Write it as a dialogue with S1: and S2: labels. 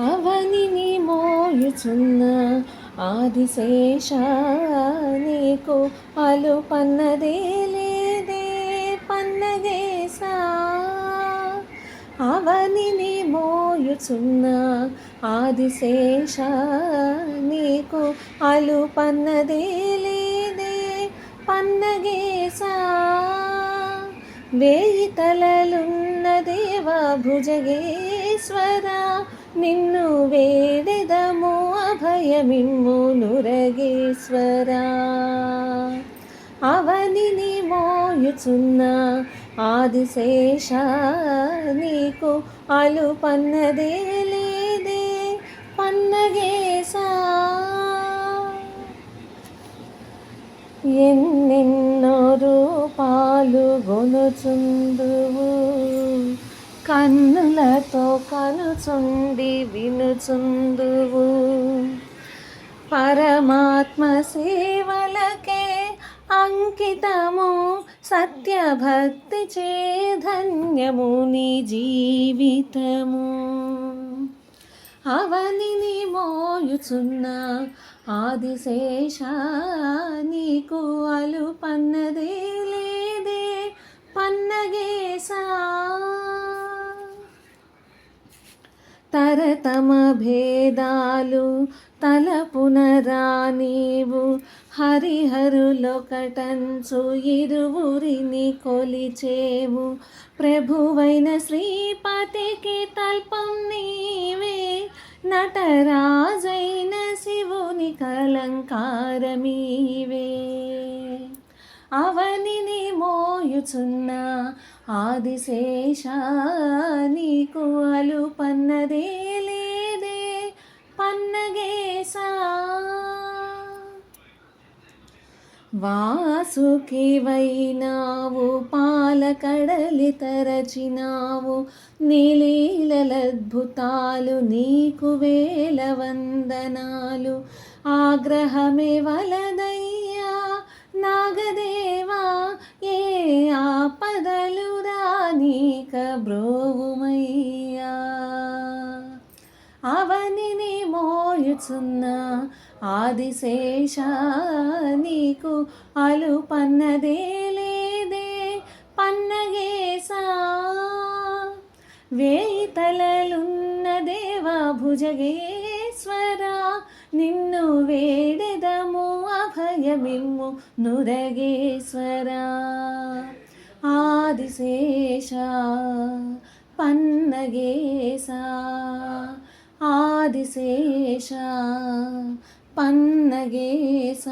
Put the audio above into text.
S1: అవనిని మోయుచున్న ఆదిశేష నీకు అలు పన్నదే లేదే పన్నగేసా అవనిని మోయుచున్న ఆదిశేష నీకు అలు పన్నదే లేదే పన్నగేసా వేయి తలలున్న దేవ ఈశ్వర నిన్ను వేడెదము అభయమిమ్ము నురగేశ్వర అవనిని మోయుచున్న ఆదిశేష నీకు అలు పన్నదే లేదే పన్నగేసా ఎన్నెన్నో రూపాలు గొనుచుందువు కన్నులతో కనుచుండి వినుచుందువు. పరమాత్మ సేవలకే అంకితము సత్యభక్తి చేధన్యము నీ జీవితము. అవనిని మోయుచున్న ఆదిశేష నీకు అలుపన్నదే. భేదాలు తలపునరా నీవు హరిహరులొకటంచు ఇరువురిని కొలిచేవు. ప్రభువైన శ్రీపతికి తల్పం నీవే. నటరాజైన శివుని కలంకారమీవే. అవనిని మోయుచున్న ఆదిశేష నీకు అలు పన్నదే లేదే పన్నగేసా వాసుకివైనావు పాలకడలి తరచినావు నీలీలద్భుతాలు నీకు వేల వందనాలు. ఆగ్రహమే వలదయ్యా నాగదే ఆపదలు రానీక బ్రోవుమయ్యా. అవనిని మోయుచున్న ఆదిశేష నీకు అలు పన్నదే లేదే పన్నగేసా. వేయి తలలున్న దేవ భుజగేశ్వర నిన్ను వేడెదము అభయమిమ్ము నురగేశ్వరా. ఆదిశేష పన్నగేశ ఆదిశేష పన్నగేశ